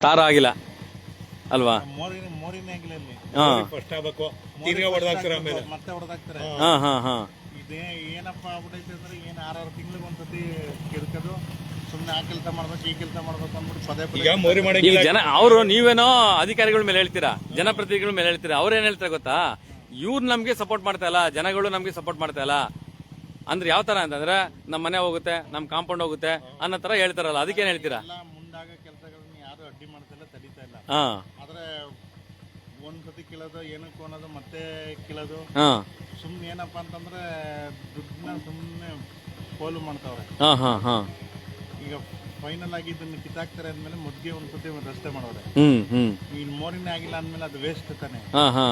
ತಾರ ಆಗಿಲ್ಲ. ಅಲ್ವಾ? ಹಾ. ಫಸ್ಟ್ ಆಗ್ಬೇಕು. ತಿರ್ಗಾ ಹೊಡೆದಾಕ್ತಾರೆ ಆಮೇಲೆ. ಮತ್ತೆ ಹೊಡೆದಾಕ್ತಾರೆ. ಹಾ. ಹಾ ಹಾ ಇದೇ ಏನಪ್ಪ ಆಗ್ಬಿಟ್ಟೈತೆ ಅಂದ್ರೆ ಏನ್ ಆರಾರು ತಿಂಗಳಿಗೆ ಒಂದ್ಸತಿ ಕಿರ್ಕೋದು. ಸುಮ್ನೆ ಆ ಕೆಲಸ ಮಾಡ್ಬೇಕು ಈ ಕೆಲಸ ಮಾಡ್ಬೇಕು ಅಂದ್ಬಿಟ್ಟು ಪದೇ ಪದೇ ಈಗ ಮೋರಿ ಈಗ ಜನ ಅವರು ನೀವೇನೋ ಅಧಿಕಾರಿಗಳ ಮೇಲೆ ಹೇಳ್ತೀರಾ? ಜನಪ್ರತಿನಿಧಿಗಳ ಮೇಲೆ ಹೇಳ್ತೀರಾ? ಅವ್ರೇನ್ ಏನ್ ಹೇಳ್ತಾರೆ ಗೊತ್ತಾ? ಇವ್ರು ನಮ್ಗೆ ಸಪೋರ್ಟ್ ಮಾಡ್ತಾ ಇಲ್ಲ ಜನಗಳು ನಮ್ಗೆ ಸಪೋರ್ಟ್ ಮಾಡ್ತಾ ಇಲ್ಲ. ಅಂದ್ರೆ ಯಾವ ತರ ಅಂತಂದ್ರೆ ನಮ್ಮ ಮನೆ ಹೋಗುತ್ತೆ ನಮ್ ಕಾಂಪೌಂಡ್ ಹೋಗುತ್ತೆ ಅನ್ನೋ ತರ ಹೇಳ್ತಾರಲ್ಲ ಅದಕ್ಕೇನ್ ಹೇಳ್ತೀರಾ ಎಲ್ಲ ಮುಂದಾಗ ಕೆಲಸಗಳನ್ನ ಯಾರು ಅಡ್ಡಿ ಮಾಡ್ತಿಲ್ಲ ತಡೀತಾ ಇಲ್ಲ ಹಾ. ಆದ್ರೆ ಒಂದ್ಸತಿ ಕೀಳೋದು ಏನಕ್ಕೆ ಅನ್ನೋದು ಮತ್ತೆ ಕೀಳೋದು ಹಾ. ಸುಮ್ನೆ ಏನಪ್ಪ ಅಂತಂದ್ರೆ ದುಡ್ಡನ್ನ ಸುಮ್ಮನೆ ಪೋಲು ಮಾಡ್ತಾವ್ರೆ. ಹಾಂ ಹಾಂ ಹಾಂ. ಈಗ ಫೈನಲ್ ಆಗಿ ಇದನ್ನ ಕಿತ್ತಾಕ್ತಾರೆ ಅಂದ್ಮೇಲೆ ಮುದ್ಗೆ ಒಂದು ರಸ್ತೆ ಮಾಡೋರೆ ಹ್ಞೂ ಹ್ಞೂ ಈ ಮೋರಿನೇ ಆಗಿಲ್ಲ ಅಂದ್ಮೇಲೆ ಅದು ವೇಸ್ಟ್ ತಾನೆ. ಹಾಂ ಹಾ.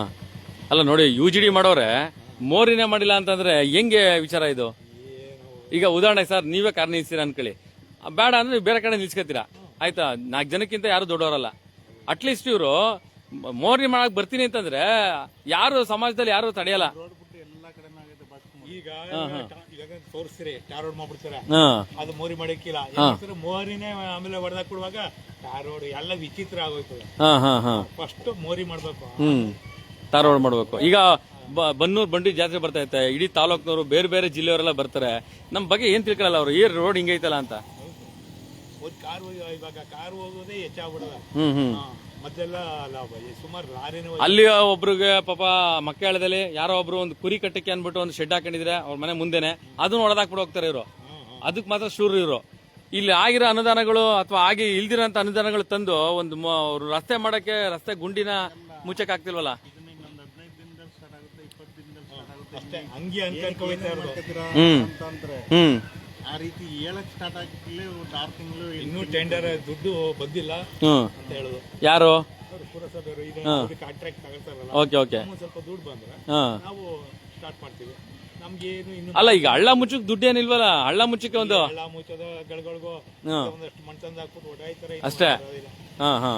ಅಲ್ಲ ನೋಡಿ ಯು ಜಿ ಡಿ ಮಾಡೋರೆ ಮೋರಿನೇ ಮಾಡಿಲ್ಲ ಅಂತಂದ್ರೆ ಹೆಂಗೆ ವಿಚಾರ ಇದು? ಈಗ ಉದಾಹರಣೆ ಸರ್ ನೀವೇ ಕಾರ್ ನಿಲ್ಸ್ತೀರಾ ಅನ್ಕೊಳ್ಳಿ. ಬೇಡ ಅಂದ್ರೆ ನೀವು ಬೇರೆ ಕಡೆ ನಿಲ್ಸ್ಕೊತೀರಾ? ಆಯ್ತಾ? ನಾಲ್ಕು ಜನಕ್ಕಿಂತ ಯಾರು ದೊಡ್ಡವರಲ್ಲ. ಅಟ್ಲೀಸ್ಟ್ ಇವರು ಮೋರ್ನಿ ಮಾಡಕ್ ಬರ್ತೀನಿ ಅಂತಂದ್ರೆ ಯಾರು ಸಮಾಜದಲ್ಲಿ ಯಾರು ತಡೆಯಲ್ಲ. ರೋಡ್ ಈಗ ತೋರಿಸ್ತೀರಿ ಟಾರ್ ರೋಡ್ ಮಾಡ್ಬಿಡ್ತಾರೆ? ಅದು ಮೋರಿ ಮಾಡಕ್ಕಿಲ್ಲ ಮೋರಿನೇ ಆಮೇಲೆ ಹೊಡೆದಾಕ್ ಕೊಡುವಾಗ ಟಾರ್ ರೋಡ್ ಎಲ್ಲ ವಿಚಿತ್ರ ಹಾ ಫಸ್ಟ್ ಮೋರಿ ಮಾಡ್ಬೇಕು. ಹ್ಮ್. ಧಾರವಾಡ ಮಾಡ್ಬೇಕು. ಈಗ ಬನ್ನೂರ್ ಬಂಡಿ ಜಾತ್ರೆ ಬರ್ತಾ ಇದೆ ಇಡೀ ತಾಲೂಕ್ನವರು ಬೇರೆ ಬೇರೆ ಜಿಲ್ಲೆಯವರೆಲ್ಲ ಬರ್ತಾರೆ. ನಮ್ ಬಗ್ಗೆ ಏನ್ ತಿಳ್ಕೊಳ್ಳಲ್ಲ ಅವರು? ಈ ರೋಡ್ ಹಿಂಗೈತಲ್ಲ ಅಂತ. ಒಂದ್ ಕಾರ್ ಇವಾಗ ಕಾರ್ ಹೋಗೋದೇ ಹೆಚ್ಚಾಗ್ಬಿಡದ. ಹ್ಮ್ ಹ್ಮ್. ಮತ್ತೆಲ್ಲ ಲಾಭ ಸುಮಾರು ಲಾರಿನೂ ಅಲ್ಲಿ ಒಬ್ರಿಗೆ ಪಾಪ ಮಕ್ಕಳದಲ್ಲಿ ಯಾರೋ ಒಬ್ರು ಒಂದು ಕುರಿ ಕಟ್ಟಕ್ಕೆ ಅನ್ಬಿಟ್ಟು ಒಂದು ಶೆಡ್ ಹಾಕೊಂಡಿದ್ರೆ ಅವ್ರ ಮನೆ ಮುಂದೆನೆ ಅದನ್ನ ಹೊಡೆದಾಕ್ಬಿಟ್ಟು ಹೋಗ್ತಾರೆ ಇವರು. ಅದಕ್ಕೆ ಮಾತ್ರ ಶೂರ್ ಇವರು. ಇಲ್ಲಿ ಆಗಿರೋ ಅನುದಾನಗಳು ಅಥವಾ ಆಗಿ ಇಲ್ದಿರೋಂತ ಅನುದಾನಗಳು ತಂದು ಒಂದು ಮ- ಅವ್ರು ರಸ್ತೆ ಮಾಡಕ್ಕೆ ರಸ್ತೆ ಗುಂಡಿನ ಮುಚ್ಚಕ್ ಆಗ್ತಿಲ್ವಲ್ಲ? ಅಷ್ಟೇ ಹಂಗೆ ಅನ್ಕೊಂಡ್ ಹೋಯ್ತಾ ಇರೋದು. ಹ್ಮ್. ಅಂತಂದ್ರೆ ಹ್ಮ್. ಆ ರೀತಿ ಹೇಳಕ್ ಸ್ಟಾರ್ಟ್ ಆಗಿರ್ಲಿ ಒಂದು ಆರು ತಿಂಗಳು ಇನ್ನೂ ಟೆಂಡರ್ ದುಡ್ಡು ಬಂದಿಲ್ಲ ಹ್ಮ್. ಅಂತ ಹೇಳೋದು. ಯಾರು? ಅವ್ರು ಪುರಸಭೆಯವರು ಈಗ ಕಾಂಟ್ರಾಕ್ಟ್ ತಗೊಳ್ತಾರಲ್ಲ ಓಕೆ ಓಕೆ. ನಮ್ಗೆ ಸ್ವಲ್ಪ ದುಡ್ಡು ಬಂದ್ರೆ ಹಾ ನಾವು ಸ್ಟಾರ್ಟ್ ಮಾಡ್ತೀವಿ. ನಮ್ಗೇನು ಇನ್ನು ಅಲ್ಲ ಈಗ ಹಳ್ಳ ಮುಚ್ಚಕ್ ದುಡ್ಡೇನಿಲ್ವಲ್ಲ? ಹಳ್ಳ ಮುಚ್ಚಕ್ಕೆ ಒಂದು ಎಲ್ಲ ಮುಚ್ಚದ ಗಳಗಳಿಗೂ ಹಾ. ಒಂದಷ್ಟು ಮಣ್ ತಂದು ಹಾಕ್ಬಿಟ್ಟು ಅಷ್ಟೇ. ಹಾ ಹಾ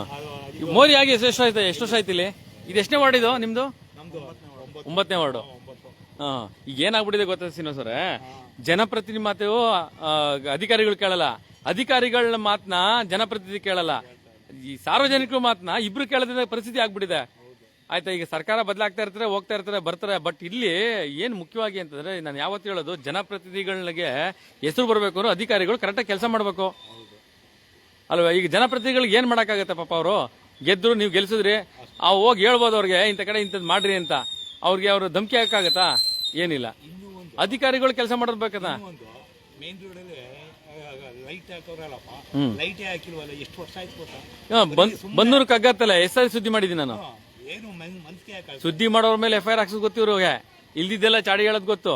ಈ ಮೋರಿ ಆಗಿ ಎಷ್ಟು ವರ್ಷ ಆಯ್ತು ಎಷ್ಟು ವರ್ಷ ಆಯ್ತು ಇಲ್ಲಿ? ಇದು ಎಷ್ಟನೇ ವಾರ್ಡ್ ಇದು ನಿಮ್ದು? ನಮ್ದು ಒಂಬತ್ತು ಒಂಬತ್ತನೇ ವಾರ್ಡು. ಒಂಬತ್ತು. ಹಾ ಈಗ ಏನಾಗ್ಬಿಟ್ಟಿದೆ ಗೊತ್ತಾ ಸಿನೋ ಸರ್ ಜನಪ್ರತಿನಿಧಿ ಮಾತು ಅಧಿಕಾರಿಗಳು ಕೇಳಲ್ಲ. ಅಧಿಕಾರಿಗಳ ಮಾತನ್ನ ಜನಪ್ರತಿನಿಧಿ ಕೇಳಲ್ಲ. ಈ ಸಾರ್ವಜನಿಕರು ಮಾತನ್ನ ಇಬ್ರು ಕೇಳದ ಪರಿಸ್ಥಿತಿ ಆಗ್ಬಿಟ್ಟಿದೆ. ಆಯ್ತಾ, ಈಗ ಸರ್ಕಾರ ಬದಲಾಗ್ತಾ ಇರ್ತಾರೆ, ಹೋಗ್ತಾ ಇರ್ತಾರೆ, ಬರ್ತಾರೆ. ಬಟ್ ಇಲ್ಲಿ ಏನು ಮುಖ್ಯವಾಗಿ ಅಂತಂದ್ರೆ, ನಾನು ಯಾವತ್ತು ಹೇಳೋದು, ಜನಪ್ರತಿನಿಧಿಗಳಿಗೆ ಹೆಸರು ಬರಬೇಕು ಅಂದ್ರೆ ಅಧಿಕಾರಿಗಳು ಕರೆಕ್ಟಾಗಿ ಕೆಲಸ ಮಾಡಬೇಕು. ಅಲ್ವಾ? ಈಗ ಜನಪ್ರತಿನಿಧಿಗಳಿಗೆ ಏನು ಮಾಡೋಕ್ಕಾಗತ್ತೆ ಪಾಪ ಅವರು? ಗೆದ್ರು, ನೀವು ಗೆಲ್ಸಿದ್ರಿ. ಆ, ಹೋಗಿ ಹೇಳ್ಬೋದು ಅವ್ರಿಗೆ, ಇಂಥ ಕಡೆ ಇಂಥದ್ದು ಮಾಡ್ರಿ ಅಂತ. ಅವ್ರಿಗೆ ಅವರು ಧಮಕಿ ಹಾಕಾಗತ್ತಾ ಏನಿಲ್ಲ. ಅಧಿಕಾರಿಗಳು ಕೆಲಸ ಮಾಡಿರ್ಬೇಕದ ಒಂದು ಮೇನ್ ರೋಡಲ್ಲಿ ಲೈಟ್ ಹಾಕೋರಲ್ಲಪ್ಪ. ಲೈಟೇ ಹಾಕಿಲ್ವಲ್ಲ ಎಷ್ಟು ವರ್ಷ ಆಯ್ತು ಗೊತ್ತಾ? ಬನ್ನೂರು ಕಗ್ಗತ್ತಲ್ಲ ಎಸ್ ಐ ಸುದ್ದಿ ಮಾಡಿದ್ದೀನಿ ನಾನು. ಏನು ಮನ್- ಮನ್ಸಿಗೆ ಯಾಕೆ ಸುದ್ದಿ ಮಾಡೋರ ಮೇಲೆ ಎಫ್ ಐ ಆರ್ ಹಾಕ್ಸೋದು ಗೊತ್ತು ಇವ್ರಿಗೆ. ಇಲ್ದಿದ್ದೆಲ್ಲ ಚಾಡಿ ಹೇಳೋದು ಗೊತ್ತು.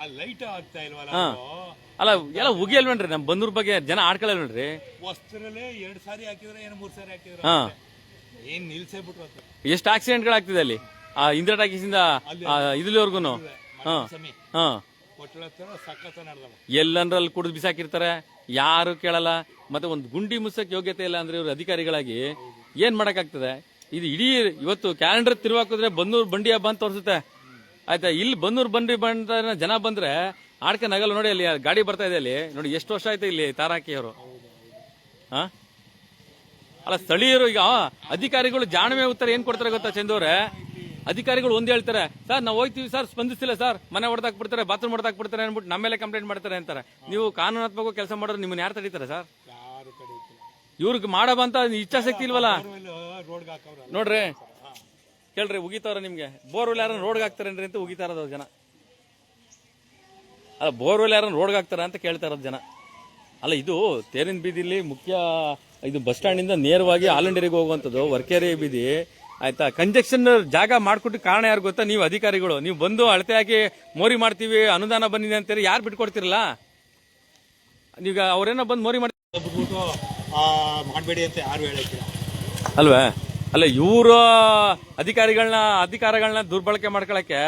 ಆ ಲೈಟ್ ಆಗ್ತಾ ಇಲ್ವಲ್ಲ ಹಾ. ಅದು? ಅಲ್ಲ ಎಲ್ಲ ಉಗಿಯಲ್ವೇನ್ರಿ? ನಮ್ ಬಂದೂರ್ ಬಗ್ಗೆ ಜನ ಆಡ್ಕೊಳ್ಳಲ್ವೇನ್ರಿ? ವಸ್ತ್ರಲ್ಲೇ ಎರಡ್ ಸಾರಿ ಹಾಕಿದ್ರೆ ಏನು ಮೂರ್ ಸಾರಿ ಹಾಕಿದ್ರೆ ಹಾ. ಏನ್ ನಿಲ್ಸೇ ಬಿಟ್ರು ಅಂತ ಎಷ್ಟು ಆಕ್ಸಿಡೆಂಟ್ಗಳಾಗ್ತಿದೆ ಅಲ್ಲಿ? ಆ ಇಂದಿರಾ ಟಾಕೀಸಿಂದ ಇಲ್ಲಿವರೆಗೂ ಹಾ ಸಮಯ ಹಾ. ಕೊಟ್ಟಳ ಹತ್ರ ಸಖತ್ ನಡೆದವ. ಎಲ್ಲಂದ್ರಲ್ಲಿ ಕುಡಿದು ಬಿಸಾಕಿರ್ತಾರೆ ಯಾರು ಕೇಳಲ್ಲ ಮತ್ತೆ ಒಂದು ಗುಂಡಿ ಮುಸಕ್ ಯೋಗ್ಯತೆ ಇಲ್ಲ ಅಂದ್ರೆ ಇವ್ರು ಅಧಿಕಾರಿಗಳಾಗಿ ಏನ್ ಮಾಡಕ್ಕಾಗ್ತದೆ? ಇದು ಇಡೀ ಇವತ್ತು ಕ್ಯಾಲೆಂಡರ್ ತಿರುವಾಕಿದ್ರೆ ಬನ್ನೂರು ಬಂಡಿ ಹಬ್ಬ ಅಂತ ತೋರಿಸುತ್ತೆ. ಆಯ್ತಾ ಇಲ್ಲಿ ಬನ್ನೂರು ಬಂಡಿ ಬಂದ ಜನ ಬಂದ್ರೆ ಆಡ್ಕೆ ನಗಲ್ಲ ನೋಡಿ ಅಲ್ಲಿ ಗಾಡಿ ಬರ್ತಾ ಇದೆ ಅಲ್ಲಿ. ನೋಡಿ ಎಷ್ಟು ವರ್ಷ ಆಯ್ತು ಇಲ್ಲಿ ತಾರಾಕಿಯವರು. ಹಾ? ಅಲ್ಲ ಸ್ಥಳೀಯರು ಈಗ ಅಧಿಕಾರಿಗಳು ಜಾಣವೆ ಉತ್ತರ ಏನ್ ಕೊಡ್ತಾರೆ ಗೊತ್ತಾ ಚಂದವ್ರೆ? ಅಧಿಕಾರಿಗಳು ಒಂದ್ ಹೇಳ್ತಾರೆ ಸರ್ ನಾವು ಹೋಗ್ತೀವಿ ಸರ್ ಸ್ಪಂದಿಸ್ತಿಲ್ಲ ಸರ್. ಮನೆ ಹೊಡೆದಾಕ್ ಬಿಡ್ತಾರೆ ಬಾತ್ರೂಮ್ ಹೊಡೆದಾಕ್ ಬಿಡ್ತಾರೆ ಅನ್ಬಿಟ್ಟು ನಮ್ಮ ಮೇಲೆ ಕಂಪ್ಲೇಂಟ್ ಮಾಡ್ತಾರೆ ಅಂತಾರೆ. ನೀವು ಕಾನೂನಾತ್ಮಕ ಕೆಲಸ ಮಾಡೋರು ನಿಮ್ಮನ್ನ ಯಾರು ತಡೀತಾರೆ ಸರ್? ಯಾರು ಇವ್ರಿಗೆ ಮಾಡಬಂತ ಇಚ್ಛಾಶಕ್ತಿ ಇಲ್ವಲ್ಲ ರೋಡ್ಗೆ ನೋಡ್ರಿ. ಕೇಳ್ರಿ ಉಗಿತಾವ್ರ ನಿಮ್ಗೆ. ಬೋರ್ವೆಲ್ ಯಾರನ್ನ ರೋಡ್ಗೆ ಹಾಕ್ತಾರೇನ್ರಿ ಅಂತ ಉಗಿತಾ ಇರೋದು ಜನ. ಅಲ್ಲ ಬೋರ್ವೆಲ್ ಯಾರನ್ನ ರೋಡ್ಗೆ ಹಾಕ್ತಾರ ಅಂತ ಕೇಳ್ತಾ ಇರೋದು ಜನ. ಅಲ್ಲ ಇದು ತೇರಿನ ಬೀದಿಲಿ ಮುಖ್ಯ ಇದು ಬಸ್ ಸ್ಟ್ಯಾಂಡಿಂದ ನೇರವಾಗಿ ಆಲಂಡೇರಿಗೆ ಹೋಗುವಂಥದ್ದು ವರ್ಕೇರಿ ಬೀದಿ. ಆಯ್ತಾ? ಕಂಜೆಕ್ಷನ್ ಜಾಗ ಮಾಡ್ಕೊಟ್ಟು ಕಾರಣ ಯಾರು ಗೊತ್ತಾ? ನೀವು ಅಧಿಕಾರಿಗಳು. ನೀವು ಬಂದು ಅಳತೆ ಹಾಕಿ ಮೋರಿ ಮಾಡ್ತೀವಿ ಅನುದಾನ ಬಂದಿದೆ ಅಂತೇಳಿ ಯಾರು ಬಿಟ್ಕೊಡ್ತಿರಲ್ಲ? ನೀವು ಅವ್ರೇನೋ ಬಂದು ಮೋರಿ ಮಾಡಿ ಆ ಮಾಡಬೇಡಿ ಅಂತ ಯಾರು ಹೇಳಿ ಅಲ್ವೇ? ಅಲ್ಲ ಇವರು ಅಧಿಕಾರಿಗಳನ್ನ ಅಧಿಕಾರಗಳನ್ನ ದುರ್ಬಳಕೆ ಮಾಡ್ಕೊಳಕ್ಕೆ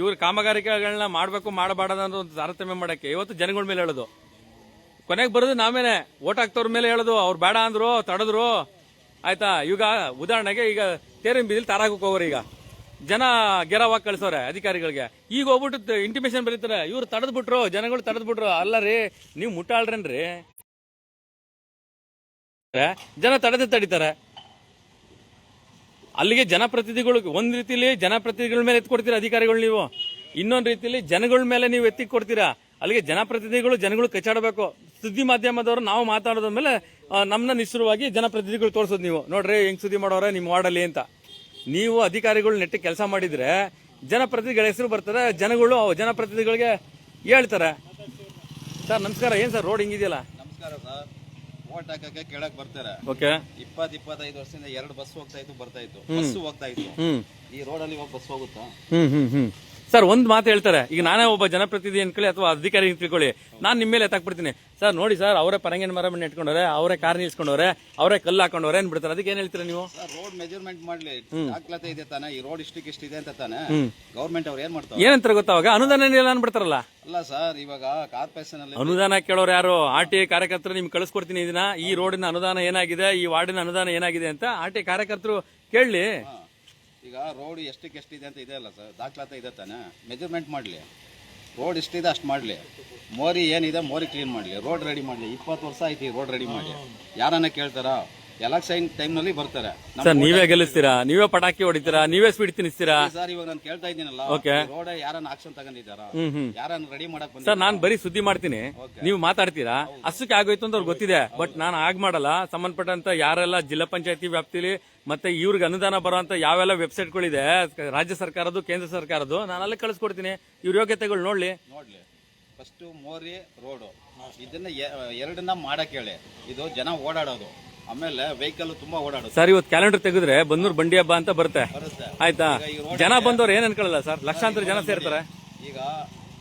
ಇವ್ರ ಕಾಮಗಾರಿಕೆಗಳನ್ನ ಮಾಡಬೇಕು ಮಾಡಬಾರ್ದು ಅನ್ನೋ ಒಂದು ತಾರತಮ್ಯ ಮಾಡಕ್ಕೆ ಇವತ್ತು ಜನಗಳ ಮೇಲೆ ಹೇಳೋದು. ಕೊನೆಗೆ ಬರೋದು ನಾವೇನೆ. ಓಟ್ ಹಾಕ್ತವ್ರ ಮೇಲೆ ಹೇಳೋದು. ಅವ್ರು ಬೇಡ ಅಂದ್ರು ತಡೆದ್ರು. ಆಯ್ತಾ? ಈಗ ಉದಾಹರಣೆಗೆ ಈಗ ತೇರಿನ ಬೀದಿಲಿ ತಾರಾಗಕ್ಕೆ ಹೋಗೋರು ಈಗ. ಜನ ಗೆರವಾಗ ಕಳಿಸೋರೆ ಅಧಿಕಾರಿಗಳಿಗೆ. ಈಗ ಹೋಗ್ಬಿಟ್ಟು ಇಂಟಿಮೇಷನ್ ಬರೀತಾರೆ, ಇವ್ರು ತಡೆದ್ಬಿಟ್ರು, ಜನಗಳು ತಡೆದ್ಬಿಟ್ರು, ಅಲ್ಲ ರೀ, ನೀವು ಮುಟ್ಟಾಳ್ರೇನ್ರಿ? ಜನ ತಡೆದೇ ತಡಿತಾರೆ. ಅಲ್ಲಿಗೆ ಜನಪ್ರತಿನಿಧಿಗಳು, ಒಂದ್ ರೀತಿಲಿ ಜನಪ್ರತಿನಿಧಿಗಳ ಮೇಲೆ ಎತ್ತಿ ಕೊಡ್ತೀರಾ ಅಧಿಕಾರಿಗಳು ನೀವು? ಇನ್ನೊಂದ್ ರೀತಿಲಿ ಜನಗಳ ಮೇಲೆ ನೀವು ಎತ್ತಿ ಕೊಡ್ತೀರಾ ಅಲ್ಲಿಗೆ ಜನಪ್ರತಿನಿಧಿಗಳು ಜನಗಳು ಕಚ್ಚಾಡಬೇಕು. ಸುದ್ದಿ ಮಾಧ್ಯಮದವರು ನಾವು ಮಾತಾಡೋದ ಮೇಲೆ ನಮ್ಮನ್ನ ನಿಷ್ಠುರವಾಗಿ ಜನಪ್ರತಿನಿಧಿಗಳು ತೋರಿಸೋದು ನೀವು. ನೋಡ್ರಿ ಹೆಂಗ್ ಸುದ್ದಿ ಮಾಡೋರೆ ನಿಮ್ ವಾರ್ಡಲ್ಲಿ ಅಂತ. ನೀವು ಅಧಿಕಾರಿಗಳು ನೆಟ್ಟಿ ಕೆಲಸ ಮಾಡಿದ್ರೆ ಜನಪ್ರತಿನಿಧಿಗಳ ಹೆಸರು ಬರ್ತಾರೆ ಜನಗಳು ಜನಪ್ರತಿನಿಧಿಗಳಿಗೆ ಹೇಳ್ತಾರೆ. ಸರ್ ನಮಸ್ಕಾರ. ಏನ್ ಸರ್ ರೋಡ್ ಹಿಂಗಿದೆಯಲ್ಲ? ನಮಸ್ಕಾರ ಸರ್. ಓಟ್ ಹಾಕಕ್ಕೆ ಕೇಳಕ್ ಬರ್ತಾರೆ. ಓಕೆ. ಇಪ್ಪತ್ ಇಪ್ಪತ್ತೈದು ವರ್ಷದಿಂದ ಎರಡು ಬಸ್ ಹೋಗ್ತಾ ಇತ್ತು ಬರ್ತಾ ಇತ್ತು. ಬಸ್ ಹೋಗ್ತಾ ಇತ್ತು. ಈ ರೋಡಲ್ಲಿ ಇವಾಗ ಬಸ್ ಹೋಗುತ್ತಾ? ಹ್ಮ್ ಹ್ಮ್ ಹ್ಮ್. ಸರ್ ಒಂದ್ ಮಾತು ಹೇಳ್ತಾರೆ. ಈಗ ನಾನೇ ಒಬ್ಬ ಜನಪ್ರತಿನಿಧಿ ಅನ್ಕೊಳ್ಳಿ ಅಥವಾ ಅಧಿಕಾರಿ ತಿಳ್ಕೊಳ್ಳಿ. ನಾನ್ ನಿಮ್ಮ ಮೇಲೆ ಎತ್ತಾಕ್ಬಿಡ್ತೀನಿ. ಸರ್ ನೋಡಿ ಸರ್ ಅವರೇ ಪರಂಗಿನ ಮರ ಇಟ್ಕೊಂಡವ್ರೆ ಅವರೇ ಕಾರ್ ನಿಲ್ಸ್ಕೊಂಡವ್ರೆ ಅವರೇ ಕಲ್ಲು ಹಾಕೊಂಡವ್ರೆ ಅನ್ಬಿಡ್ತಾರೆ. ಅದಕ್ಕೆ ಏನ್ ಹೇಳ್ತೀರಾ ನೀವು? ರೋಡ್ ಮೆಜರ್ಮೆಂಟ್ ಮಾಡ್ಲಿ. ದಾಖಲಾತಿ ಇದೆ ತಾನೆ. ಈ ರೋಡ್ ಇಷ್ಟಕ್ಕೆ ಇಷ್ಟಿದೆ ಅಂತ ತಾನೆ. ಗೌರ್ಮೆಂಟ್ ಅವ್ರು ಏನ್ ಮಾಡ್ತಾರೆ ಏನಂತಾರೆ ಗೊತ್ತಾವಾಗ ಅನುದಾನ ಇಲ್ಲ ಅನ್ಬಿಡ್ತಾರಲ್ಲ? ಅಲ್ಲ ಸರ್ ಇವಾಗ ಕಾರ್ಪೊರೇಷನ್ ಅಲ್ಲಿ ಅನುದಾನ ಕೇಳೋರು ಯಾರು? ಆರ್ ಟಿ ಐ ಕಾರ್ಯಕರ್ತರು ನಿಮ್ಗೆ ಕಳಿಸ್ಕೊಡ್ತೀನಿ ಇದನ್ನ ಈ ರೋಡಿನ ಅನುದಾನ ಏನಾಗಿದೆ? ಈ ವಾರ್ಡಿನ ಅನುದಾನ ಏನಾಗಿದೆ ಅಂತ ಆರ್ ಟಿ ಐ ಕಾರ್ಯಕರ್ತರು ಕೇಳಲಿ. ಈಗ ರೋಡ್ ಎಷ್ಟಕ್ಕೆ ಎಷ್ಟಿದೆ ಅಂತ ಇದೆ ಅಲ್ಲ ಸರ್. ದಾಖಲಾತಿ ಇದೆ ತಾನೆ. ಮೆಜರ್ಮೆಂಟ್ ಮಾಡಲಿ. ರೋಡ್ ಎಷ್ಟಿದೆ ಅಷ್ಟು ಮಾಡಲಿ. ಮೋರಿ ಏನಿದೆ ಮೋರಿ ಕ್ಲೀನ್ ಮಾಡಲಿ. ರೋಡ್ ರೆಡಿ ಮಾಡಲಿ. ಇಪ್ಪತ್ತು ವರ್ಷ ಆಯ್ತು ಈ ರೋಡ್ ರೆಡಿ ಮಾಡಿ. ಯಾರನ್ನ ಕೇಳ್ತಾರ? ಎಲೆಕ್ಷನ್ ಟೈಮ್ನಲ್ಲಿ ಬರ್ತಾರೆ. ನಮ್ಮ ಸರ್ ನೀವೇ ಗೆಲ್ಲಿಸ್ತೀರಾ? ನೀವೇ ಪಟಾಕಿ ಹೊಡಿತೀರಾ? ನೀವೇ ಸ್ಪೀಡ್ ತಿನ್ನಿಸ್ತೀರಾ? ಸರ್ ಇವಾಗ ನಾನು ಕೇಳ್ತಾ ಇದ್ದೀನಲ್ಲ Okay. ರೋಡ್ ಯಾರನ್ನ ಆಕ್ಷನ್ ತಗೊಂಡಿದ್ದಾರ ಹ್ಮ್ ಹ್ಮ್. ಯಾರನ್ನ ರೆಡಿ ಮಾಡಕ್ ಸರ್ ನಾನು ಬರೀ ಸುದ್ದಿ ಮಾಡ್ತೀನಿ. ನೀವು ಮಾತಾಡ್ತೀರಾ? ಅಷ್ಟಕ್ಕೆ ಆಗೋಯ್ತು ಅಂತ ಅವ್ರಿಗೆ ಗೊತ್ತಿದೆ. ಬಟ್ ನಾನು ಆಗ್ ಮಾಡಲ್ಲ. ಸಂಬಂಧಪಟ್ಟಂತ ಯಾರೆಲ್ಲ ಜಿಲ್ಲಾ ಪಂಚಾಯತಿ ವ್ಯಾಪ್ತಿಲಿ ಮತ್ತೆ ಇವ್ರಿಗೆ ಅನುದಾನ ಬರುವಂತ ಯಾವೆಲ್ಲ ವೆಬ್ಸೈಟ್ಗಳಿದೆ ರಾಜ್ಯ ಸರ್ಕಾರದ್ದು ಕೇಂದ್ರ ಸರ್ಕಾರದ್ದು ನಾನು ಅಲ್ಲೇ ಕಳಿಸ್ಕೊಡ್ತೀನಿ. ಇವ್ರ ಯೋಗ್ಯತೆಗಳು ನೋಡ್ಲಿ. ನೋಡ್ಲಿ. ಫಸ್ಟ್ ಮೋರಿ ರೋಡು. ಇದನ್ನ ಎ- ಎರಡನ್ನ ಮಾಡಕ್ ಹೇಳಿ ಇದು ಜನ ಓಡಾಡೋದು. ಆಮೇಲೆ ವೆಹಿಕಲ್ ತುಂಬಾ ಓಡಾಡುತ್ತೆ. ಸರ್ ಇವತ್ತು ಕ್ಯಾಲೆಂಡರ್ ತೆಗೆದ್ರೆ ಬನ್ನೂರ್ ಬಂಡಿ ಹಬ್ಬ ಅಂತ ಬರುತ್ತೆ. ಬರುತ್ತೆ. ಆಯ್ತಾ? ಜನ ಬಂದವ್ರು ಏನ್ ಅನ್ಕೊಳ್ಳಲ್ಲ ಸರ್? ಲಕ್ಷಾಂತರ ಜನ ಸೇರ್ತಾರೆ. ಈಗ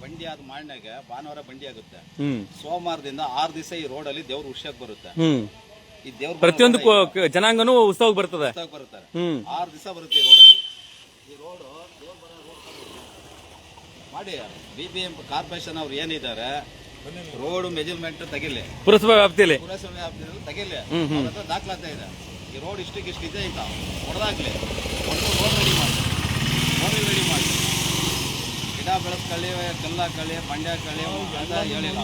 ಬಂಡಿ ಆದ ಮಾಡಿನಾಗ ಭಾನುವಾರ ಬಂಡಿ ಆಗುತ್ತೆ. ಹ್ಮ್. ಸೋಮವಾರದಿಂದ ಆರ್ ದಿವಸ ಈ ರೋಡ್ ಅಲ್ಲಿ ದೇವ್ರ ಉಷ್ಯಕ್ ಬರುತ್ತೆ. ಹ್ಮ್. ಈ ದೇವ್ರ ಪ್ರತಿಯೊಂದು ಕೋ- ಕ- ಜನಾಂಗನೂ ಉತ್ಸವಕ್ಕೆ ಬರ್ತದೆ. ಬರುತ್ತಾರೆ. ಹ್ಮ್. ಆರು ದಿವಸ ಬರುತ್ತೆ ಈ ರೋಡಲ್ಲಿ ಈ ರೋಡು ಮಾಡಿ ಬಿ ಬಿ ಎಂ ಕಾರ್ಪೊರೇಷನ್ ಅವ್ರು ಏನಿದ್ದಾರೆ ರೋಡ್ ಮೆಜರ್ಮೆಂಟ್ ತೆಗಿಲಿ. ಪುರಸಭಾ ವ್ಯಾಪ್ತಿಯಲ್ಲಿ? ಪುರಸಭೆ ವ್ಯಾಪ್ತಿಯಲ್ಲಿ ತೆಗಿಲಿ. ಅವ್ರ ಹತ್ರ ದಾಖಲಾತಿ ಇದೆ. ಈ ರೋಡ್ ಇಷ್ಟಕ್ಕೆ ಇಷ್ಟು ಇದೆ ಅಂತ ಹೊಡೆದಾಗ್ಲಿ. ಹೊಡೆದು ರೋಡ್ ರೆಡಿ ಮಾಡಿ. ರೋಡ್ ರೆಡಿ ಮಾಡಿ. ಗಿಡ ಬೆಳೆಸ್ಕೊಳ್ಳಿ ಕಲ್ಲ ಹಾಕೊಳ್ಳಿ ಮಂಡ್ಯ ಕಳ್ಳಿ ಅಂತ ಹೇಳಿಲ್ಲ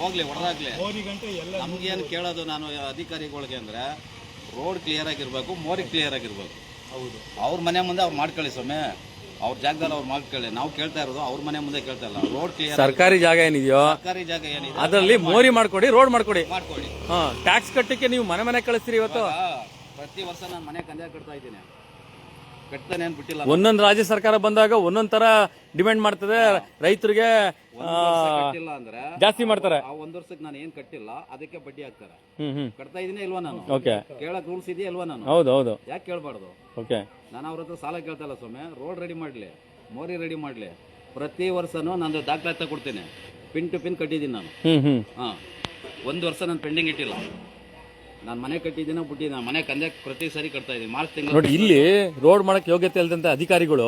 ಹೋಗ್ಲಿ ಹೊಡೆದಾಗ್ಲಿ. ಮೋರಿ ಗಂಟೆ ಎಲ್ಲ ನಮ್ಗೇನು ಕೇಳೋದು ನಾನು ಅಧಿಕಾರಿಗಳಿಗೆ ಅಂದ್ರೆ ರೋಡ್ ಕ್ಲಿಯರ್ ಆಗಿರ್ಬೇಕು ಮೋರಿ ಕ್ಲಿಯರ್ ಆಗಿರ್ಬೇಕು. ಹೌದು. ಅವ್ರ ಮನೆ ಮುಂದೆ ಅವ್ರು ಮಾಡ್ಕೊಳ್ಳಿ ಸ್ವಾಮಿ. ಅವ್ರ ಜಾಗದಲ್ಲಿ ಅವ್ರ ಮಾತು ಕೇಳಿ. ನಾವು ಕೇಳ್ತಾ ಇರೋದು ಅವ್ರ ಮನೆ ಮುಂದೆ ಕೇಳ್ತಾ ಇಲ್ಲ. ರೋಡ್ ಕ್ಲಿಯರ್ ಸರ್ಕಾರಿ ಜಾಗ ಏನಿದೆಯೋ ಸರ್ಕಾರಿ ಜಾಗ ಏನಿದೆ? ಅದರಲ್ಲಿ ಮೋರಿ ಮಾಡ್ಕೊಡಿ ರೋಡ್ ಮಾಡ್ಕೊಡಿ. ಮಾಡ್ಕೊಡಿ. ಹಾ ಟ್ಯಾಕ್ಸ್ ಕಟ್ಟಕ್ಕೆ ನೀವು ಮನೆ ಮನೆ ಕಳಿಸ್ತೀರಿ ಇವತ್ತು? ಇವಾಗ ಪ್ರತಿ ವರ್ಷ ನಾನು ಮನೆ ಕಂದಾಯ ಕಟ್ತಾ ಇದ್ದೀನಿ. ಒಂದೊಂದು ರಾಜ್ಯ ಸರ್ಕಾರ ಬಂದಾಗ ಒಂದೊಂದ್ ತರ ಡಿಮ್ಯಾಂಡ್ ಮಾಡ್ತದೆ. ರೈತರಿಗೆ ಜಾಸ್ತಿ ಮಾಡ್ತಾರೆ. ಆ ಒಂದ್ ವರ್ಷಕ್ಕೆ ನಾನು ಏನ್ ಕಟ್ಟಿಲ್ಲ ಅದಕ್ಕೆ ಬಡ್ಡಿ ಹಾಕ್ತಾರೆ. ಕಟ್ತಾ ಇದೀನಿ ಇಲ್ವಾ ನಾನು? ಓಕೆ. ಕೇಳಕ್ ರೂಲ್ಸ್ ಇದೆಯಾ ಇಲ್ವಾ ನಾನು? ಹೌದು ಹೌದು. ಯಾಕೆ ಕೇಳಬಾರ್ದು? ಓಕೆ. ನಾನು ಅವ್ರ ಹತ್ರ ಸಾಲ ಕೇಳ್ತಲ್ಲ ಸ್ವಾಮಿ. ರೋಡ್ ರೆಡಿ ಮಾಡ್ಲಿ ಮೋರಿ ರೆಡಿ ಮಾಡ್ಲಿ. ಪ್ರತಿ ವರ್ಷನೂ ನಾನು ದಾಖಲಾತಿ ಕೊಡ್ತೀನಿ. ಪಿನ್ ಟು ಪಿನ್ ಕಟ್ಟಿದ್ದೀನಿ ನಾನು. ಹಾಂ. ಒಂದು ವರ್ಷ ನಾನು ಪೆಂಡಿಂಗ್ ಇಟ್ಟಿಲ್ಲ. ನಾನು ಮನೆ ಕಟ್ಟಿದ್ದೀನೋ ಬಿಟ್ಟಿದ್ದೀನಿ ಮನೆ ಕಂದೆ ಪ್ರತಿ ಸಾರಿ ಕಟ್ತಾ ಇದ್ದೀನಿ. ಮಾರ್ಚ್ ತಿಂಗಳು ನೋಡಿ ಇಲ್ಲಿ ರೋಡ್ ಮಾಡಕ್ ಯೋಗ್ಯತೆ ಇಲ್ದಂತ ಅಧಿಕಾರಿಗಳು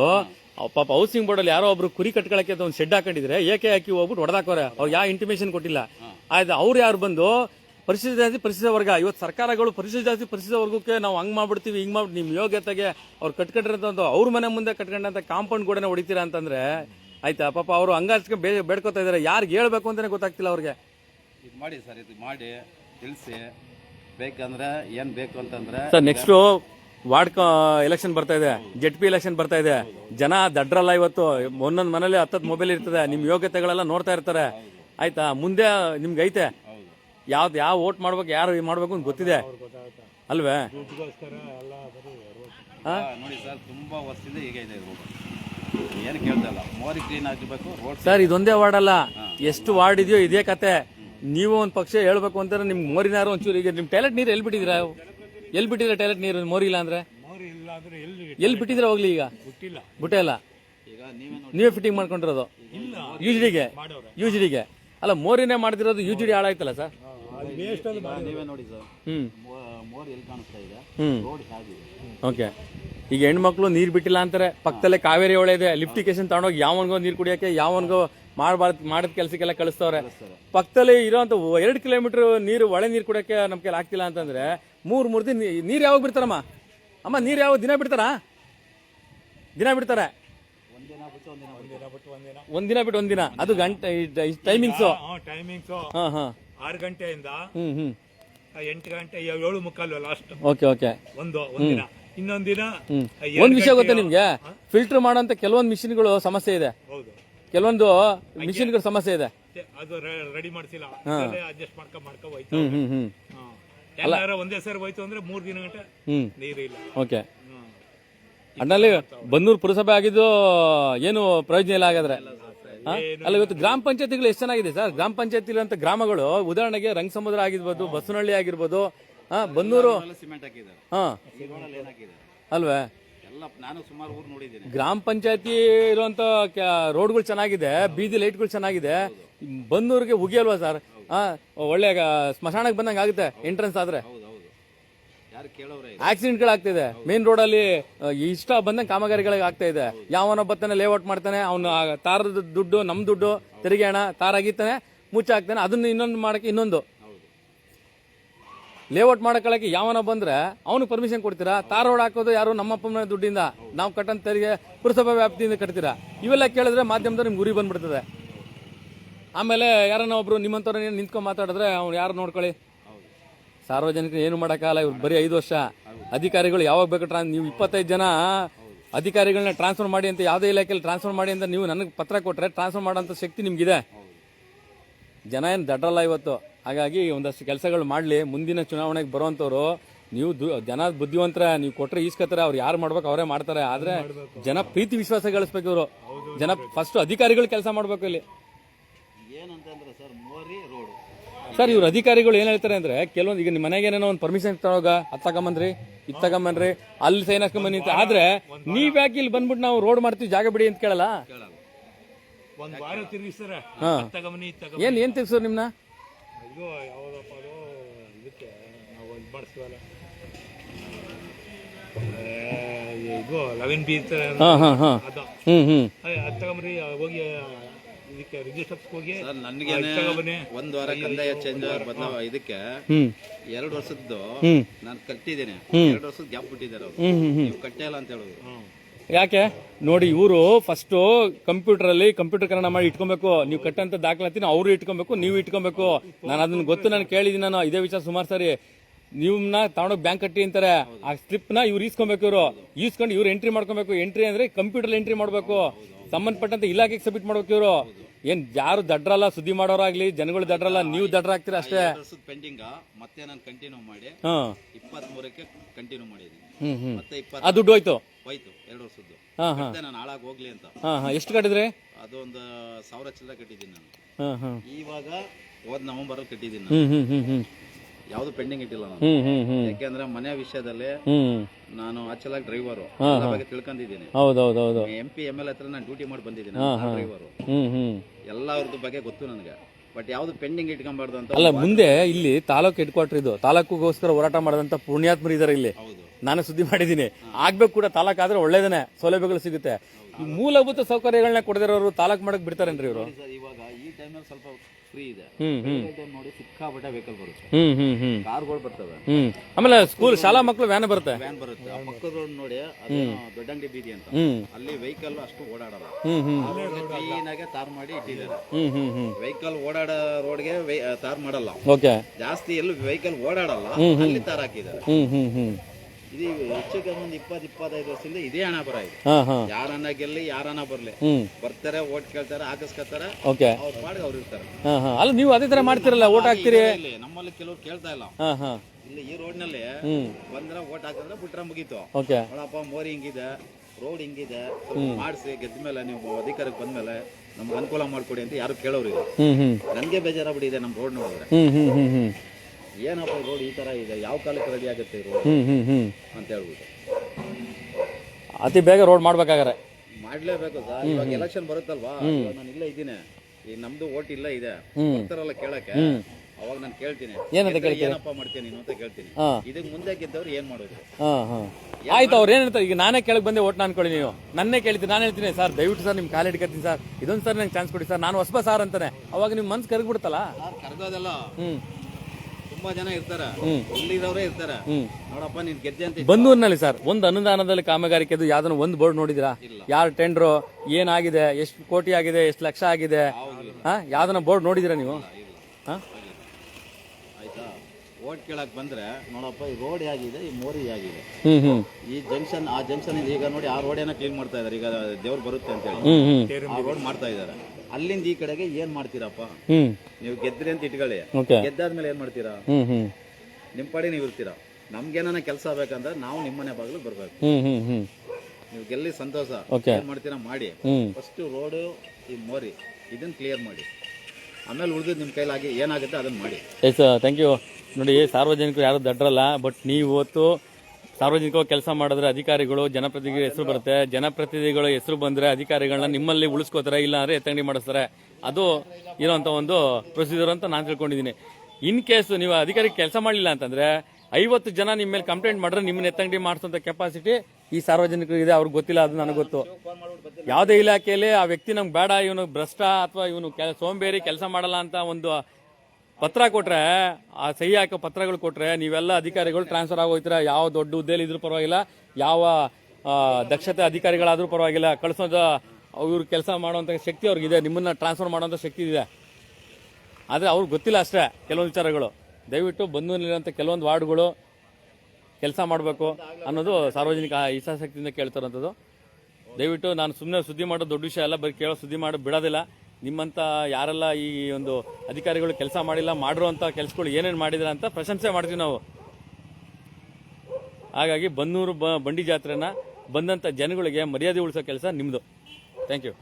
ಪಾಪ ಹೌಸಿಂಗ್ ಬೋರ್ಡ್ ಅಲ್ಲಿ ಯಾರೋ ಒಬ್ರು ಕುರಿ ಕಟ್ಕೊಳಕ್ಕೆ ಒಂದು ಶೆಡ್ ಹಾಕೊಂಡಿದ್ರೆ ಏಕೆ ಹಾಕಿ ಹೋಗ್ಬಿಟ್ಟು ಹೊಡೆದಾಕೋರೆ? ಅವ್ರು ಯಾವ ಇಂಟಿಮೇಷನ್ ಕೊಟ್ಟಿಲ್ಲ. ಆಯ್ತು ಅವ್ರು ಯಾರು ಬಂದು ಪರಿಶಿಷ್ಟ ಜಾತಿ ಪರಿಶಿಷ್ಟ ವರ್ಗ ಇವತ್ತು ಸರ್ಕಾರಗಳು ಪರಿಶಿಷ್ಟ ಜಾತಿ ಪರಿಶಿಷ್ಟ ವರ್ಗಕ್ಕೆ ನಾವು ಹಂಗ್ ಮಾಡ್ಬಿಡ್ತೀವಿ ಹಿಂಗ್ ಮಾಡಿ ನಿಮ್ ಯೋಗ್ಯತೆಗೆ ಅವ್ರು ಕಟ್ಕೊಂಡಿರೋದು ಅವ್ರ ಮನೆ ಮುಂದೆ ಕಟ್ಕೊಂಡಂತ ಕಾಂಪೌಂಡ್ ಗೋಡೆನ ಹೊಡಿತೀರಾ ಅಂತಂದ್ರೆ ಆಯ್ತಾ ಪಾಪ ಅವರು ಹಂಗಾಸ್ಕ ಬೇಡ್ಕೊತಾ ಇದಾರೆ. ಯಾರಿಗೆ ಹೇಳ್ಬೇಕು ಅಂತಾನೆ ಗೊತ್ತಾಗ್ತಿಲ್ಲ ಅವ್ರಿಗೆ. ಇದು ಮಾಡಿ ಸರ್ ಇದು ಮಾಡಿ ತಿಳಿಸಿ. ಬೇಕಂದ್ರೆ ಏನ್ ಬೇಕು ಅಂತಂದ್ರೆ ಸರ್ ನೆಕ್ಸ್ಟ್ ವಾರ್ಡ್ ಎಲೆಕ್ಷನ್ ಬರ್ತಾ ಇದೆ. ಜೆಡ್ ಪಿ ಎಲೆಕ್ಷನ್ ಬರ್ತಾ ಇದೆ. ಜನ ದಡ್ರಲ್ಲ ಇವತ್ತು. ಒಂದೊಂದು ಮನೇಲಿ ಹತ್ತದ್ ಮೊಬೈಲ್ ಇರ್ತದೆ. ನಿಮ್ ಯೋಗ್ಯತೆಗಳೆಲ್ಲ ನೋಡ್ತಾ ಇರ್ತಾರೆ. ಆಯ್ತಾ? ಮುಂದೆ ನಿಮ್ಗೆ ಐತೆ ಯಾವ್ದು ಯಾವ ವೋಟ್ ಮಾಡ್ಬೇಕು ಯಾರು ಮಾಡ್ಬೇಕು ಅಂತ ಗೊತ್ತಿದೆ. ಅಲ್ವೇ? ಹಾ? ನೋಡಿ ಸರ್ ತುಂಬಾ ವರ್ಷದಿಂದ ಈಗ ಇದೆ ಏನು ಕೇಳ್ತಾ ಇಲ್ಲ. ಮೋರಿ ಕ್ಲೀನ್ ಆಗಿರ್ಬೇಕು ರೋಡ್ ಸರ್ ಇದೊಂದೇ ವಾರ್ಡ್ ಅಲ್ಲ. ಎಷ್ಟು ವಾರ್ಡ್ ಇದೆಯೋ ಇದೇ ಕತೆ. ನೀವು ಒಂದು ಪಕ್ಷ ಹೇಳ್ಬೇಕು ಅಂತಾರೆ ನಿಮ್ ಮೋರಿನಾರು ಒಂಚೂರು ಈಗ ನಿಮ್ ಟಾಯ್ಲೆಟ್ ನೀರು ಎಲ್ಲಿ ಬಿಟ್ಟಿದ್ದೀರಾ? ಎಲ್ಲಿ ಬಿಟ್ಟಿದ್ರೆ ಟಾಯ್ಲೆಟ್ ನೀರು ಮೋರಿ ಇಲ್ಲ ಅಂದ್ರೆ? ಮೋರಿ ಇಲ್ಲ ಅಂದ್ರೆ ಎಲ್ಲಿ ಬಿಟ್ಟಿದ್ರೆ ಹೋಗ್ಲಿ ಈಗ? ಬಿಟ್ಟಿಲ್ಲ. ಬಿಟ್ಟೇ ಇಲ್ಲ ಈಗ ನೀವೇ ನೋಡಿ. ನೀವೇ ಫಿಟ್ಟಿಂಗ್ ಮಾಡ್ಕೊಂಡಿರೋದು? ಯು ಜಿ ಡಿಗೆ ಯು ಜಿ ಡಿಗೆ ಅಲ್ಲ ಮೋರಿನೇ ಮಾಡ್ತಿರೋದು ಯು ಡಿ ಹಾಳಾಯ್ತಲ್ಲ ಸರ್? ನೀವೇ ನೋಡಿ ಸರ್. ಹ್ಮ್. ಎಲ್ಲಿ ಕಾಣಿಸ್ತಾ ಇದೆ? ಹ್ಮ್. ರೋಡ್ ಹೇಗಿದೆ. ಓಕೆ ಈಗ ಹೆಣ್ಮಕ್ಳು ನೀರ್ ಬಿಟ್ಟಿಲ್ಲ ಅಂತಾರೆ ಪಕ್ಕದಲ್ಲೇ ಕಾವೇರಿ ಹೊಳೆ ಇದೆ ಲಿಫ್ಟಿಕೇಶನ್ ತಗೊಂಡೋಗಿ ಯಾವನ್ಗೋ ನೀರ್ ಕುಡಿಯಕ್ಕೆ ಯಾವನ್ಗೋ ಮಾಡಬಾರ್ದು ಮಾಡಿದ ಕೆಲಸಕ್ಕೆಲ್ಲ ಕಳಿಸ್ತವ್ರೆ. ಪಕ್ಕದಲ್ಲಿ ಇರೋಂಥ ಎರಡು ಕಿಲೋಮೀಟರ್ ನೀರು ಒಳೆ ನೀರು ಕುಡಿಯಕ್ಕೆ ನಮ್ಮ ಕೈಲಿ ಆಗ್ತಿಲ್ಲ ಅಂತಂದ್ರೆ ಮೂರು ಮೂರು ದಿನ ನೀರು ಯಾವಾಗ ಬಿಡ್ತಾರಮ್ಮ? ಅಮ್ಮ ನೀರು ಯಾವ ದಿನ ಬಿಡ್ತಾರಾ? ದಿನ ಬಿಡ್ತಾರೆ. ಒಂದಿನ ಬಿಟ್ಟು ಒಂದಿನ ಅದು ಗಂಟೆ ಟೈಮಿಂಗ್ಸ್ ಟೈಮಿಂಗ್ಸ್ ಹಾ ಹಾ ಆರು ಗಂಟೆಯಿಂದ ಎಂಟು ಗಂಟೆ ಏಳು ಮುಕ್ಕಾಲು ಲಾಸ್ಟ್ ಓಕೆ ಓಕೆ. ಒಂದು ಒಂದಿನ. ಇನ್ನೊಂದ್ ದಿನ ಹ್ಮ್. ಒಂದ್ ವಿಷಯ ಗೊತ್ತಾ ನಿಮ್ಗೆ? ಫಿಲ್ಟರ್ ಮಾಡೋಂತ ಕೆಲವೊಂದು ಮಿಷಿನ್ಗಳು ಸಮಸ್ಯೆ ಇದೆ. ಕೆಲವೊಂದು ಮಿಷಿನ್ಗಳ ಸಮಸ್ಯೆ ಇದೆ. ಅದು ರೆಡಿ ಮಾಡ್ಸಿಲ್ಲ. ಅಡ್ಜಸ್ಟ್ ಮಾಡ್ಕೊ ಮಾಡ್ಕೊ ಹೋಯ್ತು. ಎಲ್ಲಾರ ಒಂದೇ ಸರಿ ಹೋಯ್ತು ಅಂದ್ರೆ ಮೂರ್ ದಿನ ಗಂಟೆ ಓಕೆ. ಅಣ್ಣಲ್ಲಿ ಬನ್ನೂರು ಪುರಸಭೆ ಆಗಿದ್ದು ಏನು ಪ್ರಯೋಜನ ಇಲ್ಲ ಹಾಗಾದ್ರೆ? ಅಲ್ಲ ಇವತ್ತು ಗ್ರಾಮ ಪಂಚಾಯತಿಗಳು ಎಷ್ಟು ಚೆನ್ನಾಗಿದೆ ಸರ್? ಗ್ರಾಮ ಪಂಚಾಯತಿ ಗ್ರಾಮಗಳು ಉದಾಹರಣೆಗೆ ರಂಗಸಮುದ್ರ ಆಗಿರ್ಬೋದು ಬಸವನಹಳ್ಳಿ ಆಗಿರ್ಬೋದು ಹಾ ಬನ್ನೂರು. ಸಿಮೆಂಟ್ ಹಾಕಿದ್ದಾರೆ. ಹಾ. ಏನ್ ಹಾಕಿದ್ದಾರೆ? ಅಲ್ವೇ? ಎಲ್ಲ ನಾನು ಸುಮಾರು ಊರು ನೋಡಿದ್ದೀನಿ. ಗ್ರಾಮ ಪಂಚಾಯತಿ ಇರುವಂತ ರೋಡ್ಗಳು ಚೆನ್ನಾಗಿದೆ ಬೀದಿ ಲೈಟ್ಗಳು ಚೆನ್ನಾಗಿದೆ. ಬನ್ನೂರಿಗೆ ಉಗಿಯಲ್ವಾ ಸರ್? ಹಾ ಒಳ್ಳೆ ಸ್ಮಶಾನಕ್ಕೆ ಬಂದಂಗೆ ಆಗುತ್ತೆ ಎಂಟ್ರೆನ್ಸ್ ಆದ್ರೆ. ಇಲ್ಲ. ಆಕ್ಸಿಡೆಂಟ್ಗಳಾಗ್ತಿದೆ ಮೇನ್ ರೋಡ್ ಅಲ್ಲಿ ಇಷ್ಟ ಬಂದಂಗೆ ಕಾಮಗಾರಿಗಳಿಗೆ ಆಗ್ತಾ ಇದೆ. ಯಾವನೋ ಬರ್ತಾನೆ ಲೇಔಟ್ ಮಾಡ್ತಾನೆ ಅವನು ತಾರದ ದುಡ್ಡು ನಮ್ ದುಡ್ಡು ತೆರಿಗೆ ಹಣ ತಾರಾಗಿತ್ತಾನೆ ಮುಚ್ಚಾಕ್ತಾನೆ ಅದನ್ನ ಇನ್ನೊಂದು ಮಾಡಕ್ಕೆ ಇನ್ನೊಂದು. ಲೇಔಟ್ ಮಾಡಕ್ಕೆ ಯಾವನ ಬಂದ್ರೆ ಅವನು ಪರ್ಮಿಷನ್ ಕೊಡ್ತೀರಾ? ತಾರ್ ರೋಡ್ ಹಾಕೋದು ಯಾರು? ನಮ್ಮಪ್ಪನ ದುಡ್ಡಿಂದ ನಾವು ಕಟ್ಟಂತ ತೆರಿಗೆ ಪುರಸಭಾ ವ್ಯಾಪ್ತಿಯಿಂದ ಕಟ್ತೀರಾ? ಇವೆಲ್ಲ ಕೇಳಿದ್ರೆ ಮಾಧ್ಯಮದವ್ರು ನಿಮ್ಗೆ ಗುರಿ ಬಂದ್ಬಿಡ್ತದೆ. ಆಮೇಲೆ ಯಾರನ್ನ ಒಬ್ರು ನಿಮ್ಮಂತವ್ರ ನಿಂತ್ಕೊಂಡು ಮಾತಾಡಿದ್ರೆ ಅವ್ನು ಯಾರು ನೋಡ್ಕೊಳ್ಳಿ? ಸಾರ್ವಜನಿಕರು ಏನು ಮಾಡೋಕ್ಕಾಗಲ್ಲ, ಇವ್ರು ಬರೀ ಐದು ವರ್ಷ. ಅಧಿಕಾರಿಗಳು ಯಾವಾಗ ಬೇಕು ಟ್ರಾನ್ ನೀವು ಇಪ್ಪತ್ತೈದು ಜನ ಅಧಿಕಾರಿಗಳನ್ನ ಟ್ರಾನ್ಸ್ಫರ್ ಮಾಡಿ ಅಂತ ಯಾವುದೇ ಇಲಾಖೆಯಲ್ಲಿ ಟ್ರಾನ್ಸ್ಫರ್ ಮಾಡಿ ಅಂತ ನೀವು ನನಗೆ ಪತ್ರ ಕೊಟ್ಟರೆ ಟ್ರಾನ್ಸ್ಫರ್ ಮಾಡೋಂಥ ಶಕ್ತಿ ನಿಮಗಿದೆ. ಜನ ಏನು ದಡ್ರಲ್ಲ ಇವತ್ತು. ಹಾಗಾಗಿ ಒಂದಷ್ಟು ಕೆಲಸಗಳು ಮಾಡಲಿ. ಮುಂದಿನ ಚುನಾವಣೆಗೆ ಬರುವಂಥವ್ರು ನೀವು ದು- ಜನ ಬುದ್ಧಿವಂತರ ನೀವು ಕೊಟ್ಟರೆ ಈಸ್ಕೊತಾರೆ ಅವ್ರು ಯಾರು ಮಾಡ್ಬೇಕು ಅವರೇ ಮಾಡ್ತಾರೆ. ಆದ್ರೆ ಜನ ಪ್ರೀತಿ ವಿಶ್ವಾಸ ಗಳಿಸ್ಬೇಕು ಇವರು. ಜನ ಫಸ್ಟ್ ಅಧಿಕಾರಿಗಳು ಕೆಲಸ ಮಾಡಬೇಕು ಇಲ್ಲಿ. ಏನಂತಂದ್ರೆ ಸರ್ ಮೋರಿ ರೋಡು. ಸರ್ ಇವ್ರ ಅಧಿಕಾರಿಗಳು ಏನ್ ಹೇಳ್ತಾರೆ ಅಂದ್ರೆ ಕೆಲವೊಂದು ಈಗ ನಿಮ್ಮ ಮನೆಗೆ ಏನೋ ಒಂದು ಪರ್ಮಿಷನ್ ತಗೋಗ ಅದು ತಗೊಂಬನ್ರಿ ಇದ್ ತಗೊಂಬನ್ರಿ ಅಲ್ಲಿ ಸೈನ್ ಹಾಕೊಂಬನ್ನಿ ಅಂತ. ಆದ್ರೆ ನೀವ್ ಯಾಕೆ ಇಲ್ಲಿ ಬಂದ್ಬಿಟ್ಟು ನಾವು ರೋಡ್ ಮಾಡ್ತೀವಿ ಜಾಗ ಬಿಡಿ ಅಂತ ಕೇಳಲ್ಲ? ಏನ್ ಏನ್ ತಿರ್ಸೋರು ನಿಮ್ನ? ಇದು ಯಾವುದಪ್ಪ ಅದು? ಇದಕ್ಕೆ ನಾವು ಇದು ಮಾಡಿಸ್ತೀವಲ್ಲ ಏ, ಇದು ಲವಿನ್ ಬಿ ಹಾ ಹಾ ಹಾ. ಅದು. ಹ್ಮ್ ಹ್ಮ್. ಅದೇ ತಗೊಂಬ್ರಿ ಹೋಗಿ ಇದಕ್ಕೆ ರಿಜಿಸ್ಟರ್ಸ್ ಹೋಗಿ ಸರ್ ನನಗೆ ತಗೊಂಬನ್ನಿ ಒಂದ್ ವಾರ ಕಂದಾಯ ಚೇಂಜ್ ಬದಲಾವ ಇದಕ್ಕೆ. ಎರಡು ವರ್ಷದ್ದು ನಾನು ಕಟ್ಟಿದ್ದೀನಿ. ಎರಡು ವರ್ಷದ ಗ್ಯಾಪ್ ಬಿಟ್ಟಿದ್ದಾರೆ ಅವರು. ನೀವು ಕಟ್ಟೇ ಇಲ್ಲ ಅಂತ ಹೇಳಿದ್ರು. ಯಾಕೆ? ನೋಡಿ ಇವರು ಫಸ್ಟ್ ಕಂಪ್ಯೂಟರ್ ಅಲ್ಲಿ ಕಂಪ್ಯೂಟರ್ಕರಣ ಮಾಡಿ ಇಟ್ಕೊಬೇಕು. ನೀವು ಕಟ್ಟಂತ ದಾಖಲಾತಿನ ಅವರು ಇಟ್ಕೊಬೇಕು ನೀವು ಇಟ್ಕೊಬೇಕು. ನಾನು ಅದನ್ನ ಗೊತ್ತು ನಾನು ಕೇಳಿದ್ದೀನಿ ನಾನು. ಇದೇ ವಿಚಾರ ಸುಮಾರು ಸಾರಿ. ನೀವ್ನ ತಗೊಂಡೋಗಿ ಬ್ಯಾಂಕ್ ಕಟ್ಟಿ ಅಂತಾರೆ. ಆ ಸ್ಲಿಪ್ನ ನ ಇವ್ರು ಇಸ್ಕೊಬೇಕು ಇವರು. ಈಸ್ಕೊಂಡು ಇವ್ರು ಎಂಟ್ರಿ ಮಾಡ್ಕೊಬೇಕು. ಎಂಟ್ರಿ ಅಂದ್ರೆ ಕಂಪ್ಯೂಟರ್ ಎಂಟ್ರಿ ಮಾಡ್ಬೇಕು. ಸಂಬಂಧಪಟ್ಟಂತ ಇಲಾಖೆಗೆ ಸಬ್ಮಿಟ್ ಮಾಡ್ಬೇಕು ಇವರು. ಏನ್ ಯಾರು ದಡ್ರಲ್ಲ ಸುದ್ದಿ ಮಾಡೋರಾಗ್ಲಿ ಜನಗಳು ದಡ್ರಲ್ಲ ನೀವು ದಡ್ರ ಆಗ್ತೀರ ಅಷ್ಟೇ ಪೆಂಡಿಂಗ್ ಮತ್ತೆ ನಾನು ಕಂಟಿನ್ಯೂ ಮಾಡಿ. ಹಾ. ಇಪ್ಪತ್ತ್ ಮೂರಕ್ಕೆ ಕಂಟಿನ್ಯೂ ಮಾಡಿದ್ದೀನಿ ಮತ್ತೆ ಆ ದುಡ್ಡು ಹೋಯ್ತು. ಹೋಯ್ತು ಎರಡು ವರ್ಷದ್ದು. ಹಾ ಹಾ. ಮತ್ತೆ ನಾನು ಹಾಳಾಗಿ ಹೋಗ್ಲಿ ಅಂತ. ಹಾ ಹಾ. ಎಷ್ಟು ಕಟ್ಟಿದ್ರೆ? ಅದು ಒಂದು ಸಾವಿರ ಚಿಲ್ಲರೆ ಕಟ್ಟಿದ್ದೀನಿ ನಾನು. ಹಾ ಹಾ. ಇವಾಗ ಹೋದ್ ನವೆಂಬರ್ ಕಟ್ಟಿದ್ದೀನಿ ನಾನು. ಯಾವ್ದು ಪೆಂಡಿಂಗ್ ಇಟ್ಟಿಲ್ಲ ನಾನು. ಯಾಕೆಂದ್ರೆ ಮನೆ ವಿಷಯದಲ್ಲಿ ನಾನು ಆಕ್ಚುಲಾಗಿ ಡ್ರೈವರು. ಬಗ್ಗೆ ತಿಳ್ಕೊಂಡಿದ್ದೀನಿ ಹೌದು ಎಂ ಪಿ ಎಂ ಎಲ್ ಹತ್ರ ನಾನು ಡ್ಯೂಟಿ ಮಾಡಿ ಬಂದಿದ್ದೀನಿ ಡ್ರೈವರು. ಎಲ್ಲ ಅವ್ರದ್ದು ಬಗ್ಗೆ ಗೊತ್ತು ನನಗೆ. ಬಟ್ ಯಾವ್ದು ಪೆಂಡಿಂಗ್ ಇಟ್ಕೊಬಾರ್ದು ಅಂತ ಅಲ್ಲ ಮುಂದೆ ಇಲ್ಲಿ ತಾಲೂಕ್ ಹೆಡ್ ಕ್ವಾರ್ಟರ್ ಇದು. ತಾಲೂಕಿಗೋಸ್ಕರ ಹೋರಾಟ ಮಾಡಿದಂತ ಪುಣ್ಯಾತ್ಮರು ಇದಾರೆ ಇಲ್ಲಿ. ಹೌದು. ನಾನು ಸುದ್ದಿ ಮಾಡಿದ್ದೀನಿ. ಆಗ್ಬೇಕು ಕೂಡ ತಾಲೂಕ್ ಆದ್ರೆ ಒಳ್ಳೇದನೆ ಸೌಲಭ್ಯಗಳು ಸಿಗುತ್ತೆ. ಈ ಮೂಲಭೂತ ಸೌಕರ್ಯಗಳನ್ನ ಕೊಡದಿರೋರು ತಾಲೂಕ್ ಮಾಡಕ್ ಬಿಡ್ತಾರೇನ್ರಿ ಇವರು? ಸರ್ ಇವಾಗ ಈ ಟೈಮಲ್ಲಿ ಸ್ವಲ್ಪ ಫ್ರೀ ಇದೆ. ಹ್ಮ್ ನೋಡಿ ಸಿಕ್ಕಾಪಟ್ಟೆ ವೆಹಿಕಲ್ ಬರುತ್ತೆ. ಹ್ಮ್ ಹ್ಮ್ ಹ್ಮ್. ಕಾರ್ಗಳು ಬರ್ತವೆ. ಹ್ಮ್. ಆಮೇಲೆ ಸ್ಕೂಲ್ ಶಾಲಾ ಮಕ್ಕಳು ವ್ಯಾನ್ ಬರುತ್ತೆ. ವ್ಯಾನ್ ಬರುತ್ತೆ. ಆ ಪಕ್ಕದ ರೋಡ್ ನೋಡಿ ಅದೇನೋ ದೊಡ್ಡಂಗಡಿ ಬೀದಿ ಅಂತ. ಹ್ಮ್. ಅಲ್ಲಿ ವೆಹಿಕಲ್ ಅಷ್ಟು ಓಡಾಡಲ್ಲ. ಹ್ಮ್ ಹ್ಮ್. ಕ್ಲೀನ್ ಆಗಿ ತಾರ್ ಮಾಡಿ ಇಟ್ಟಿದ್ದಾರೆ. ಹ್ಮ್ ಹ್ಮ್ ಹ್ಮ್. ವೆಹಿಕಲ್ ಓಡಾಡೋ ರೋಡ್ಗೆ ತಾರ್ ಮಾಡಲ್ಲ. ಓಕೆ ಜಾಸ್ತಿ ಎಲ್ಲೂ ವೆಹಿಕಲ್ ಓಡಾಡಲ್ಲ. ಅಲ್ಲಿ ತಾರ್ ಹಾಕಿದ್ದಾರೆ. ಹ್ಮ್ ಹ್ಮ್ ಹ್ಮ್. ಇದು ಹೆಚ್ಚು ಕಮ್ಮಿ ಒಂದು ಇಪ್ಪತ್ತು ಇಪ್ಪತ್ತೈದು ವರ್ಷದಿಂದ ಇದೇ ಹಣ ಬರ ಇದೆ. ಹಾ ಹಾ. ಯಾರನ್ನ ಗೆಲ್ಲಿ ಯಾರನ್ನ ಬರ್ಲಿ. ಬರ್ತಾರೆ ಓಟ್ ಕೇಳ್ತಾರೆ ಹಾಕಿಸ್ಕೊತಾರೆ ಓಕೆ. ಅವ್ರ ಪಾಡಿಗೆ ಅವ್ರು ಇರ್ತಾರೆ. ಹಾ ಹಾ. ಅಲ್ಲ ನೀವು ಅದೇ ತರ ಮಾಡ್ತಿರಲ್ಲ ಓಟ್ ಹಾಕ್ತೀರಿ? ಇಲ್ಲಿ ನಮ್ಮಲ್ಲಿ ಕೆಲವ್ರು ಕೇಳ್ತಾ ಇಲ್ಲ. ಹಾ ಹಾ. ಇಲ್ಲಿ ಈ ರೋಡ್ನಲ್ಲಿ ಬಂದ್ರೆ ಓಟ್ ಹಾಕಿದ್ರೆ ಬಿಟ್ರೆ ಮುಗೀತು. ಓಕೆ. ನೋಡಪ್ಪ ಮೋರಿ ಹಿಂಗಿದೆ ರೋಡ್ ಹಿಂಗಿದೆ. ಮಾಡಿಸಿ ಗೆದ್ದ ಮೇಲೆ ನೀವು ಅಧಿಕಾರಕ್ಕೆ ಬಂದ್ಮೇಲೆ ನಮ್ಗೆ ಅನುಕೂಲ ಮಾಡ್ಕೊಡಿ ಅಂತ ಯಾರು ಕೇಳೋರು ನನಗೆ ಬೇಜಾರಾಗ್ಬಿಟ್ಟಿದೆ ನಮ್ಮ ರೋಡ್ ನೋಡಿದ್ರೆ. ಏನಪ್ಪ ರೋಡ್ ಈ ತರ ಇದೆ ಯಾವ ಕಾಲಕ್ಕೆ ರೆಡಿ ಆಗುತ್ತೆ ಈ ರೋಡ್ ಹ್ಮ್ ಹ್ಮ್ ಅಂತ ಹೇಳ್ಬಿಟ್ಟು. ಅತಿ ಬೇಗ ರೋಡ್ ಮಾಡ್ಬೇಕಾಗಾರೆ. ಮಾಡ್ಲೇಬೇಕು ಸರ್. ಇವಾಗ ಎಲೆಕ್ಷನ್ ಬರುತ್ತಲ್ವಾ? ಇವಾಗ ನಾನು ಇಲ್ಲೇ ಇದ್ದೀನಿ. ಈ ನಮ್ದು ಓಟ್ ಇಲ್ಲ ಇದೆ. ಬರ್ತಾರಲ್ಲ ಕೇಳಕ್ಕೆ. ಅವಾಗ ನಾನು ಕೇಳ್ತೀನಿ. ಏನಂತ ಕೇಳ್ತೀನಿ ಏನಪ್ಪ ಮಾಡ್ತೀನಿ ನೀನು ಅಂತ ಕೇಳ್ತೀನಿ. ಇದಕ್ಕೆ ಇದಕ್ ಮುಂದೆ ಗೆದ್ದವ್ರು ಏನ್ ಮಾಡೋದು? ಹಾ ಹಾ. ಆಯ್ತು ಅವ್ರು ಏನ್ ಹೇಳ್ತಾರೆ? ಈಗ ನಾನೇ ಕೆಳಗೆ ಬಂದೆ ಓಟ್ ಅನ್ಕೊಳ್ಳಿ ನೀವು. ನನ್ನೇ ಕೇಳ್ತೀನಿ ನಾನು ಹೇಳ್ತೀನಿ. ಸರ್ ದಯವಿಟ್ಟು ಸರ್ ನಿಮ್ ಕಾಲ್ ಹಿಡ್ಕತ್ತೀನಿ ಸರ್. ಇದೊಂದ್ ಸರ್ ನಂಗೆ ಚಾನ್ಸ್ ಕೊಡಿ ಸರ್. ನಾನು ಹೊಸಬ ಸಾರ್ ಅಂತಾನೆ. ಅವಾಗ ನಿಮ್ ಮನ್ಸ್ ಕರ್ಗ್ಬಿಡ್ತಲ್ಲ? ಕರ್ಗೋದಲ್ಲ. ಹ್ಮ್. ತುಂಬಾ ಜನ ಇರ್ತಾರ. ಇಲ್ಲಿದವ್ರೆ ಇರ್ತಾರ. ನೋಡಪ್ಪ ನೀನ್ ಗೆದ್ದೆ ಅಂತ ಬಂದೂರಿನಲ್ಲಿ ಸರ್ ಒಂದು ಅನುದಾನದಲ್ಲಿ ಕಾಮಗಾರಿಕೆದು ಯಾವ್ದನ್ನ ಒಂದು ಬೋರ್ಡ್ ನೋಡಿದಿರಾ? ಯಾರ ಟೆಂಡ್ರು ಏನಾಗಿದೆ ಎಷ್ಟು ಕೋಟಿ ಆಗಿದೆ ಎಷ್ಟು ಲಕ್ಷ ಆಗಿದೆ? ಯಾವ್ದನ್ನ ಬೋರ್ಡ್ ನೋಡಿದಿರಾ ನೀವು? ಆಯ್ತಾ? ಓಟ್ ಕೇಳಕ್ ಬಂದ್ರೆ ನೋಡಪ್ಪ ಈ ರೋಡ್ ಹೇಗಿದೆ ಈ ಮೋರಿ ಆಗಿದೆ ಈ ಜಂಕ್ಷನ್ ಆ ಜಂಕ್ಷನ್ ಈಗ ನೋಡಿ ಆ ರೋಡೇನ ಕ್ಲೀನ್ ಮಾಡ್ತಾ ಇದಾರೆ. ಈಗ ದೇವ್ರು ಬರುತ್ತೆ ಅಂತ ಹೇಳಿ. ಆ ರೋಡ್ ಮಾಡ್ತಾ ಇದಾರೆ. ಅಲ್ಲಿಂದ ಈ ಕಡೆಗೆ ಏನ್ ಮಾಡ್ತೀರಪ್ಪ? ಹ್ಮ್. ನೀವು ಗೆದ್ರಿ ಅಂತ ಇಟ್ಕೊಳ್ಳಿ. ಓಕೆ. ಗೆದ್ದಾದ್ಮೇಲೆ ಏನ್ ಮಾಡ್ತೀರಾ? ಹ್ಮ್ ಹ್ಮ್. ನಿಮ್ ಪಾಡಿ ನೀವು ಇರ್ತೀರಾ? ನಮ್ಗೇನ ಕೆಲಸ ಬೇಕಂದ್ರೆ ನಾವು ನಿಮ್ಮನೆ ಬಾಗಿಲು ಬರ್ಬೇಕು. ಹ್ಮ್ ಹ್ಮ್ ಹ್ಮ್. ನೀವು ಗೆಲ್ಲಿ ಸಂತೋಷ. Okay. ಏನ್ ಮಾಡ್ತೀರಾ ಮಾಡಿ. ಹ್ಮ್. ಫಸ್ಟ್ ರೋಡು ಈ ಮೋರಿ ಇದನ್ನ ಕ್ಲಿಯರ್ ಮಾಡಿ. ಆಮೇಲೆ ಉಳಿದು ನಿಮ್ಮ ಕೈಲಾಗಿ ಏನಾಗುತ್ತೆ ಅದನ್ನ ಮಾಡಿ. ಎಸ್ ಥ್ಯಾಂಕ್ ಯು ನೋಡಿ ಸಾರ್ವಜನಿಕರು ಯಾರು ದಡ್ರಲ್ಲ ಬಟ್ ನೀವು ಇವತ್ತು ಸಾರ್ವಜನಿಕವಾಗಿ ಕೆಲಸ ಮಾಡಿದ್ರೆ ಅಧಿಕಾರಿಗಳು ಜನಪ್ರತಿನಿಧಿಗಳ ಹೆಸರು ಬರುತ್ತೆ. ಜನಪ್ರತಿನಿಧಿಗಳ ಹೆಸರು ಬಂದ್ರೆ ಅಧಿಕಾರಿಗಳನ್ನ ನಿಮ್ಮಲ್ಲಿ ಉಳಿಸ್ಕೋತಾರೆ ಇಲ್ಲ ಅಂದ್ರೆ ಎತ್ತಂಗಡಿ ಮಾಡಿಸ್ತಾರೆ. ಅದು ಇರೋಂಥ ಒಂದು ಪ್ರೊಸೀಜರ್ ಅಂತ ನಾನು ತಿಳ್ಕೊಂಡಿದ್ದೀನಿ. ಇನ್ ಕೇಸ್ ನೀವು ಅಧಿಕಾರಿ ಕೆಲಸ ಮಾಡಲಿಲ್ಲ ಅಂತಂದ್ರೆ ಐವತ್ತು ಜನ ನಿಮ್ಮ ಮೇಲೆ ಕಂಪ್ಲೇಂಟ್ ಮಾಡಿದ್ರೆ ನಿಮ್ಮನ್ನ ಎತ್ತಂಗಡಿ ಮಾಡಿಸೋಂಥ ಕೆಪಾಸಿಟಿ ಈ ಸಾರ್ವಜನಿಕರಿಗೆ ಇದೆ ಅವ್ರಿಗೆ ಗೊತ್ತಿಲ್ಲ ಅದು ನನಗೆ ಗೊತ್ತು. ಯಾವುದೇ ಇಲಾಖೆಯಲ್ಲಿ ಆ ವ್ಯಕ್ತಿ ನಮ್ಗೆ ಬೇಡ ಇವನು ಭ್ರಷ್ಟ ಅಥವಾ ಇವನು ಸೋಂಬೇರಿ ಕೆಲಸ ಮಾಡಲ್ಲ ಅಂತ ಒಂದು ಪತ್ರ ಕೊಟ್ರೆ, ಆ ಸಹಿ ಹಾಕೋ ಪತ್ರಗಳು ಕೊಟ್ರೆ ನೀವೆಲ್ಲ ಅಧಿಕಾರಿಗಳು ಟ್ರಾನ್ಸ್ಫರ್ ಆಗೋಯ್ತೀರ? ಯಾವ ದೊಡ್ಡ ಹುದ್ದೆಯಲ್ಲಿ ಇದ್ರೂ ಪರವಾಗಿಲ್ಲ, ಯಾವ ದಕ್ಷತೆ ಅಧಿಕಾರಿಗಳಾದ್ರೂ ಪರವಾಗಿಲ್ಲ, ಕಳಿಸೋದ ಇವ್ರು ಕೆಲಸ ಮಾಡುವಂಥ ಶಕ್ತಿ ಅವ್ರಿಗಿದೆ ನಿಮ್ಮನ್ನ ಟ್ರಾನ್ಸ್ಫರ್ ಮಾಡುವಂಥ ಶಕ್ತಿ ಇದೆ. ಆದರೆ ಅವ್ರಿಗೆ ಗೊತ್ತಿಲ್ಲ ಅಷ್ಟೇ ಕೆಲವೊಂದು ವಿಚಾರಗಳು. ದಯವಿಟ್ಟು ಬಂದೂರಿಲಿರುವಂಥ ಕೆಲವೊಂದು ವಾರ್ಡ್ಗಳು ಕೆಲಸ ಮಾಡಬೇಕು ಅನ್ನೋದು ಸಾರ್ವಜನಿಕ ಇಚ್ಛಾಶಕ್ತಿಯಿಂದ ಕೇಳ್ತಾರಂಥದ್ದು ದಯವಿಟ್ಟು ನಾನು ಸುಮ್ಮನೆ ಸುದ್ದಿ ಮಾಡೋದು ದೊಡ್ಡ ವಿಷಯ ಅಲ್ಲ, ಬರೀ ಕೇಳೋ ಸುದ್ದಿ ಮಾಡಿ, ಬಿಡೋದಿಲ್ಲ. ನಿಮ್ಮಂಥ ಯಾರೆಲ್ಲ ಈ ಒಂದು ಅಧಿಕಾರಿಗಳು ಕೆಲಸ ಮಾಡಿಲ್ಲ ಮಾಡಿರುವಂಥ ಕೆಲಸಗಳು ಏನೇನು ಮಾಡಿದ್ರ ಅಂತ ಪ್ರಶಂಸೆ ಮಾಡ್ತೀವಿ ನಾವು. ಹಾಗಾಗಿ ಬನ್ನೂರು ಬಂಡಿ ಜಾತ್ರೆನ ಬಂದಂಥ ಜನಗಳಿಗೆ ಮರ್ಯಾದೆ ಉಳಿಸೋ ಕೆಲಸ ನಿಮ್ಮದು ಥ್ಯಾಂಕ್ ಯು